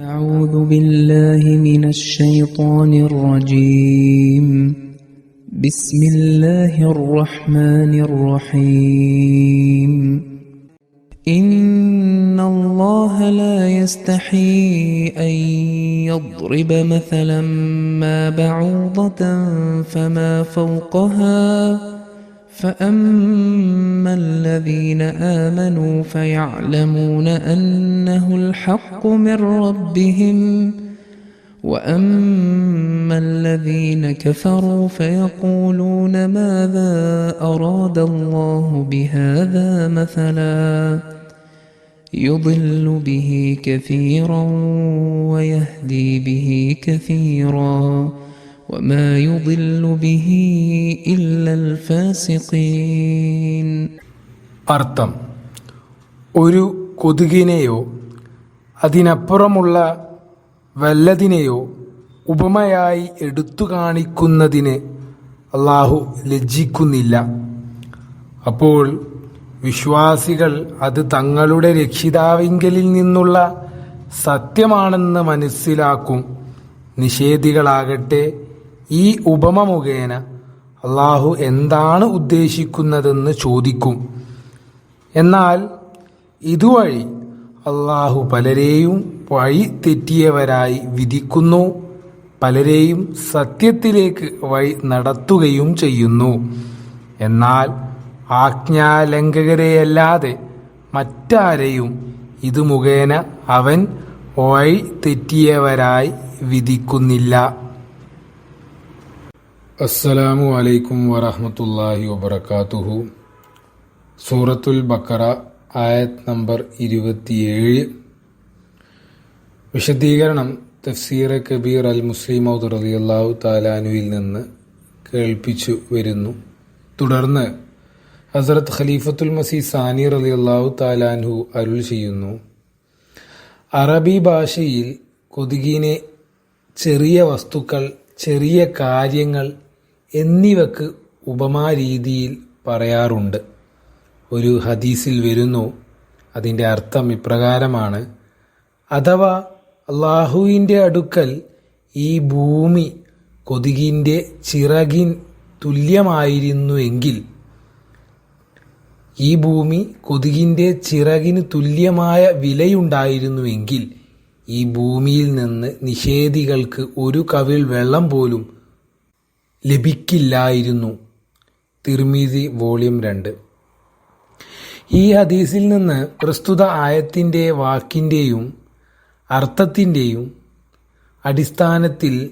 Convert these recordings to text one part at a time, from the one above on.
أعوذ بالله من الشيطان الرجيم. بسم الله الرحمن الرحيم. إن الله لا يستحي أن يضرب مثلا ما بعوضة فما فوقها فأما الذين آمنوا فيعلمون أنه الحق من ربهم وأما الذين كفروا فيقولون ماذا أراد الله بهذا مثلا يضل به كثيرا ويهدي به كثيرا وما يضل به إلا الفاسقين അർത്ഥം ഒരു കൊതുകിനെയോ അതിനപ്പുറമുള്ള വല്ലതിനെയോ ഉപമയായി എടുത്തു കാണിക്കുന്നതിന് അള്ളാഹു ലജ്ജിക്കുന്നില്ല അപ്പോൾ വിശ്വാസികൾ അത് തങ്ങളുടെ രക്ഷിതാവിങ്കലിൽ നിന്നുള്ള സത്യമാണെന്ന് മനസ്സിലാക്കും നിഷേധികളാകട്ടെ ഈ ഉപമ മുഖേന അള്ളാഹു എന്താണ് ഉദ്ദേശിക്കുന്നതെന്ന് ചോദിക്കും. എന്നാൽ ഇതുവഴി അള്ളാഹു പലരെയും വഴി തെറ്റിയവരായി വിധിക്കുന്നു പലരെയും സത്യത്തിലേക്ക് വഴി നടത്തുകയും ചെയ്യുന്നു. എന്നാൽ ആജ്ഞാലംഘകരെയല്ലാതെ മറ്റാരെയും ഇത് മുഖേന അവൻ വഴി തെറ്റിയവരായി വിധിക്കുന്നില്ല. അസ്സലാമു അലൈക്കും വറഹമത്തല്ലാഹി വബർക്കാത്തുഹു സൂറത്തുൽ ബക്കറ ആയത് നമ്പർ ഇരുപത്തിയേഴ്. വിശദീകരണം തഫ്സീർ കബീർ അൽ മുസ്ലിം ഔദ് റളിയല്ലാഹു താലാനുവിൽ നിന്ന് കേൾപ്പിച്ചു വരുന്നു. തുടർന്ന് ഹസരത്ത് ഖലീഫത്തുൽ മസീ സാനി അള്ളാഹു താലാൻഹു അരുൾ ചെയ്യുന്നു. അറബി ഭാഷയിൽ കൊതുകിനെ ചെറിയ വസ്തുക്കൾ ചെറിയ കാര്യങ്ങൾ എന്നിവക്ക് ഉപമാരീതിയിൽ പറയാറുണ്ട്. ഒരു ഹദീസിൽ വരുന്നു. അതിന്റെ അർത്ഥം ഇപ്രകാരമാണ്. അഥവാ അള്ളാഹുവിന്റെ അടുക്കൽ ഈ ഭൂമി കൊതുകിന്റെ ചിറകിൻ തുല്യമായിരുന്നുവെങ്കിൽ ഈ ഭൂമി കൊതുകിന്റെ ചിറകിന് തുല്യമായ വിലയുണ്ടായിരുന്നുവെങ്കിൽ ഈ ഭൂമിയിൽ നിന്ന് നിഷേധികൾക്ക് ഒരു കവിൾ വെള്ളം പോലും ലഭിക്കില്ലായിരുന്നു. തിർമീതി വോളിയം രണ്ട്. ഈ ഹദീസിൽ നിന്ന് പ്രസ്തുത ആയത്തിന്റെ വാക്കിന്റെയും അർത്ഥത്തിന്റെയും അടിസ്ഥാനത്തിൽ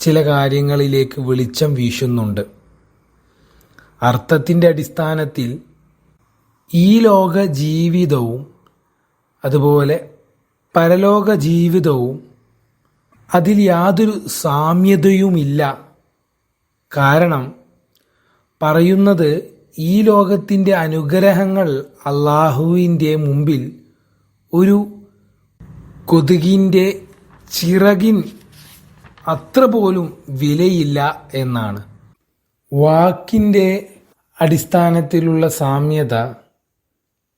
ചില കാര്യങ്ങളിലേക്ക് വെളിച്ചം വീശുന്നുണ്ട്. അർത്ഥത്തിന്റെ അടിസ്ഥാനത്തിൽ ഈ ലോക ജീവിതവും അതുപോലെ പരലോക ജീവിതവും അതിൽ യാതൊരു സാമ്യതയുമില്ല. കാരണം പറയുന്നത് ഈ ലോകത്തിന്റെ അനുഗ്രഹങ്ങൾ അള്ളാഹുവിന്റെ മുമ്പിൽ ഒരു കൊതുകിന്റെ ചിറകിൻ അത്ര പോലും വിലയില്ല എന്നാണ്. വാക്കിന്റെ അടിസ്ഥാനത്തിലുള്ള സാമ്യത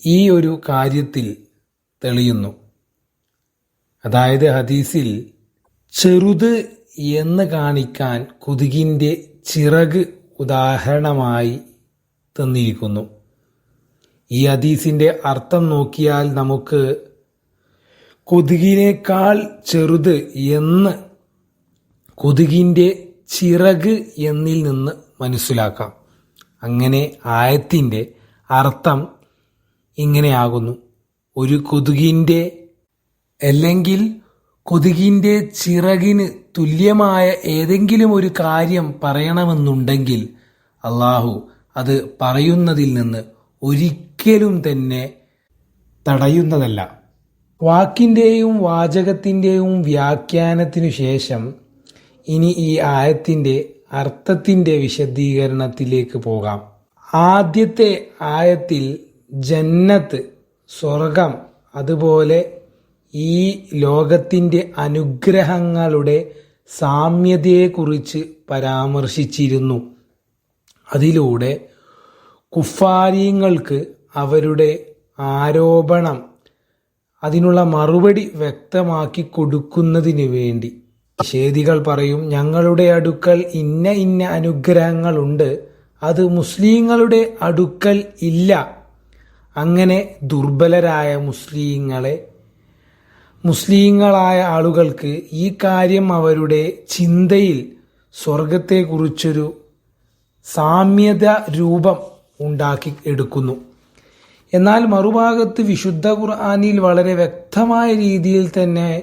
ഈ ഒരു കാര്യത്തിൽ തെളിയുന്നു. അതായത് ഹദീസിൽ ചെറുത് എന്ന് കാണിക്കാൻ കൊതുകിന്റെ ചിറക് ഉദാഹരണമായി തന്നിരിക്കുന്നു. ഈ ഹദീസിന്റെ അർത്ഥം നോക്കിയാൽ നമുക്ക് കൊതുകിനേക്കാൾ ചെറുത് എന്ന് കൊതുകിന്റെ ചിറക് എന്നിൽ നിന്ന് മനസ്സിലാക്കാം. അങ്ങനെ ആയത്തിന്റെ അർത്ഥം ഇങ്ങനെയാകുന്നു. ഒരു കൊതുകിന്റെ അല്ലെങ്കിൽ കൊതുകിന്റെ ചിറകിന് തുല്യമായ ഏതെങ്കിലും ഒരു കാര്യം പറയണമെന്നുണ്ടെങ്കിൽ അള്ളാഹു അത് പറയുന്നതിൽ നിന്ന് ഒരിക്കലും തന്നെ തടയുന്നതല്ല. വാക്കിന്റെയും വാചകത്തിന്റെയും വ്യാഖ്യാനത്തിനു ശേഷം ഇനി ഈ ആയത്തിന്റെ അർത്ഥത്തിന്റെ വിശദീകരണത്തിലേക്ക് പോകാം. ആദ്യത്തെ ആയത്തിൽ ജന്നത്ത് സ്വർഗം അതുപോലെ ഈ ലോകത്തിന്റെ അനുഗ്രഹങ്ങളുടെ സാമ്യതയെക്കുറിച്ച് പരാമർശിച്ചിരുന്നു. അതിലൂടെ കുഫാരിങ്ങൾക്ക് അവരുടെ ആരോപണം അതിനുള്ള മറുപടി വ്യക്തമാക്കി കൊടുക്കുന്നതിന് വേണ്ടി. നിഷേധികൾ പറയും ഞങ്ങളുടെ അടുക്കൽ ഇന്ന ഇന്ന അനുഗ്രഹങ്ങളുണ്ട്. അത് മുസ്ലിങ്ങളുടെ അടുക്കൽ ഇല്ല. അങ്ങനെ ദുർബലരായ മുസ്ലിങ്ങളെ മുസ്ലിങ്ങളായ ആളുകൾക്ക് ഈ കാര്യം അവരുടെ ചിന്തയിൽ സ്വർഗത്തെക്കുറിച്ചൊരു സാമ്യത രൂപം ഉണ്ടാക്കി എടുക്കുന്നു. എന്നാൽ മറുഭാഗത്ത് വിശുദ്ധ ഖുർആാനിൽ വളരെ വ്യക്തമായ രീതിയിൽ തന്നെ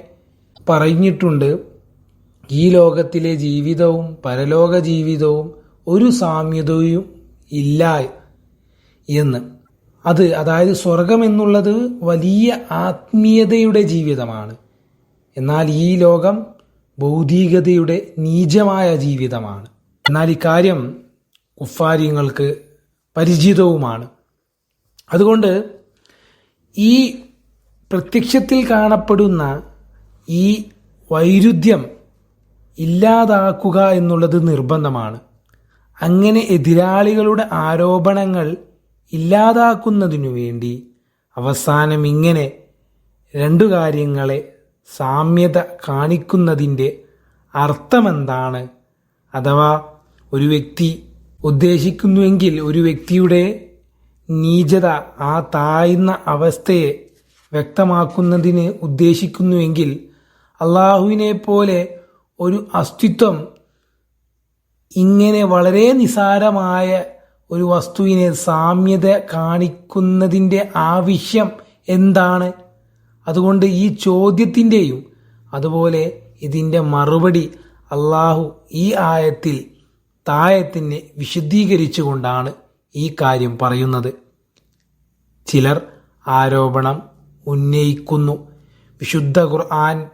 പറഞ്ഞിട്ടുണ്ട് ഈ ലോകത്തിലെ ജീവിതവും പരലോക ജീവിതവും ഒരു സാമ്യതയും ഇല്ല എന്ന്. അത് അതായത് സ്വർഗം എന്നുള്ളത് വലിയ ആത്മീയതയുടെ ജീവിതമാണ്. എന്നാൽ ഈ ലോകം ഭൗതികതയുടെ നീചമായ ജീവിതമാണ്. എന്നാൽ ഇക്കാര്യം കുഫാര്യങ്ങൾക്ക് പരിചിതവുമാണ്. അതുകൊണ്ട് ഈ പ്രത്യക്ഷത്തിൽ കാണപ്പെടുന്ന ഈ വൈരുദ്ധ്യം ഇല്ലാതാക്കുക എന്നുള്ളത് നിർബന്ധമാണ്. അങ്ങനെ എതിരാളികളുടെ ആരോപണങ്ങൾ ഇല്ലാതാക്കുന്നതിനു വേണ്ടി അവസാനം ഇങ്ങനെ രണ്ടു കാര്യങ്ങളെ സാമ്യത കാണിക്കുന്നതിന്റെ അർത്ഥമെന്താണ്? അഥവാ ഒരു വ്യക്തി ഉദ്ദേശിക്കുന്നുവെങ്കിൽ ഒരു വ്യക്തിയുടെ നീചത ആ താഴ്ന്ന അവസ്ഥയെ വ്യക്തമാക്കുന്നതിന് ഉദ്ദേശിക്കുന്നുവെങ്കിൽ അള്ളാഹുവിനെ പോലെ ഒരു അസ്തിത്വം ഇങ്ങനെ വളരെ നിസാരമായ ഒരു വസ്തുവിനെ സാമ്യത കാണിക്കുന്നതിന്റെ ആവശ്യം എന്താണ്? അതുകൊണ്ട് ഈ ചോദ്യത്തിന്റെയും അതുപോലെ ഇതിന്റെ മറുപടി അള്ളാഹു ഈ ആയത്തിൽ തായത്തിനെ വിശദീകരിച്ചുകൊണ്ടാണ് ഈ കാര്യം പറയുന്നത്. ചിലർ ആരോപണം ഉന്നയിക്കുന്നു. വിശുദ്ധ ഖുർആൻ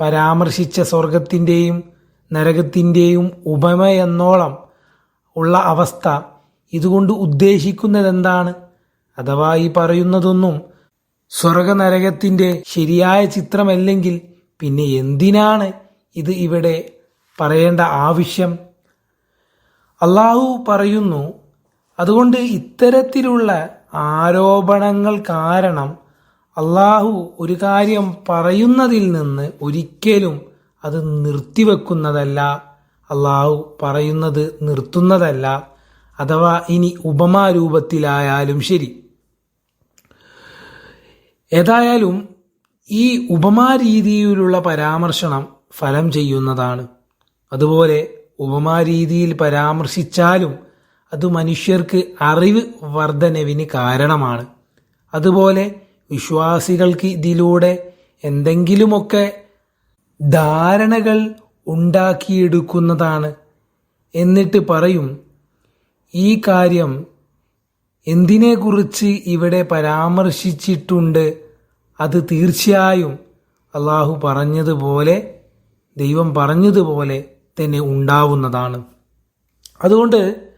പരാമർശിച്ച സ്വർഗത്തിന്റെയും നരകത്തിന്റെയും ഉപമയെന്നോളം ഉള്ള അവസ്ഥ ഇതുകൊണ്ട് ഉദ്ദേശിക്കുന്നത് എന്താണ് അഥവാ ഈ പറയുന്നതൊന്നും സ്വർഗനരകത്തിന്റെ ശരിയായ ചിത്രമല്ലെങ്കിൽ പിന്നെ എന്തിനാണ് ഇത് ഇവിടെ പറയേണ്ട ആവശ്യം? അള്ളാഹു പറയുന്നു അതുകൊണ്ട് ഇത്തരത്തിലുള്ള ആരോപണങ്ങൾ കാരണം അള്ളാഹു ഒരു കാര്യം പറയുന്നതിൽ നിന്ന് ഒരിക്കലും അത് നിർത്തിവെക്കുന്നതല്ല. അള്ളാഹു പറയുന്നത് നിർത്തുന്നതല്ല. അഥവാ ഇനി ഉപമാരൂപത്തിലായാലും ശരി. ഏതായാലും ഈ ഉപമാരീതിയിലുള്ള പരാമർശനം ഫലം ചെയ്യുന്നതാണ്. അതുപോലെ ഉപമാരീതിയിൽ പരാമർശിച്ചാലും അത് മനുഷ്യർക്ക് അറിവ് വർധനവിന് കാരണമാണ്. അതുപോലെ വിശ്വാസികൾക്ക് ഇതിലൂടെ എന്തെങ്കിലുമൊക്കെ ധാരണകൾ ഉണ്ടാക്കിയെടുക്കുന്നതാണ്. എന്നിട്ട് പറയും ഈ കാര്യം എന്തിനെക്കുറിച്ച് ഇവിടെ പരാമർശിച്ചിട്ടുണ്ട്? അത് തീർച്ചയായും അള്ളാഹു പറഞ്ഞതുപോലെ ദൈവം പറഞ്ഞതുപോലെ തന്നെ ഉണ്ടാവുന്നതാണ്. അതുകൊണ്ട്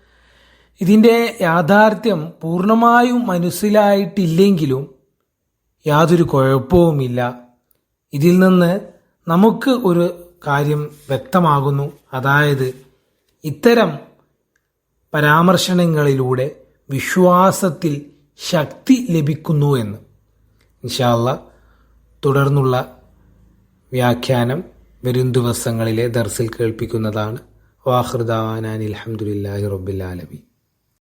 ഇതിന്റെ യാഥാർത്ഥ്യം പൂർണമായും മനസ്സിലായിട്ടില്ലെങ്കിലും യാതൊരു കുഴപ്പവുമില്ല. ഇതിൽ നിന്ന് നമുക്ക് ഒരു കാര്യം വ്യക്തമാകുന്നു. അതായത് ഇത്തരം പരാമർശനങ്ങളിലൂടെ വിശ്വാസത്തിൽ ശക്തി ലഭിക്കുന്നു എന്ന്. ഇൻഷാല്ല തുടർന്നുള്ള വ്യാഖ്യാനം വരും ദിവസങ്ങളിലെ ദർസിൽ കേൾപ്പിക്കുന്നതാണ്. വാഹൃദാനാൻ അലഹമുല്ലാഹി റബ്ബിൽ ആലമീൻ.